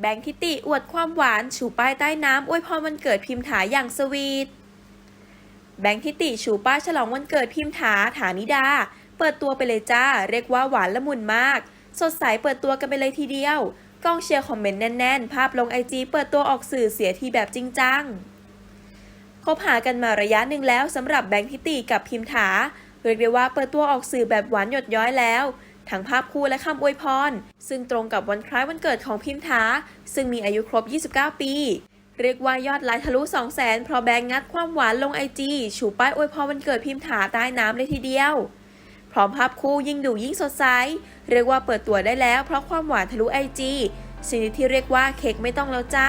แบงค์ทิติอวดความหวานชูป้ายใต้น้ำอวยพรวันเกิดพิมถาอย่างสวีท แบงค์ทิติชูป้ายฉลองวันเกิดพิมถาฐานิดา เปิดตัวไปเลยจ้า เรียกว่าหวานละมุนมาก สดใสเปิดตัวกันไปเลยทีเดียวกองเชียร์คอมเมนต์แน่นๆ ภาพลงไอจีเปิดตัวออกสื่อเสียทีแบบจริงจังคบหากันมาระยะหนึ่งแล้วสำหรับแบงค์ทิติกับพิมถาเรียกได้ว่าเปิดตัวออกสื่อแบบหวานหยดย้อยแล้ว ทั้งภาพคู่และคำอวยพร ซึ่งตรงกับวันคล้ายวันเกิดของพิมถาซึ่งมีอายุครบ 29 ปี เรียกว่ายอดไลค์ทะลุ 2 0 0 0 0 0เพราะแบงค์งัดความหวานลงไอจีชูป้ายอวยพรวันเกิดพิมถาใต้น้ำเลยทีเดียว พร้อมภาพคู่ยิ่งดูยิ่งสดใส เรียกว่าเปิดตัวได้แล้วเพราะความหวานทะลุไอจีชนิดที่เรียกว่าเค้กไม่ต้องแล้วจ้า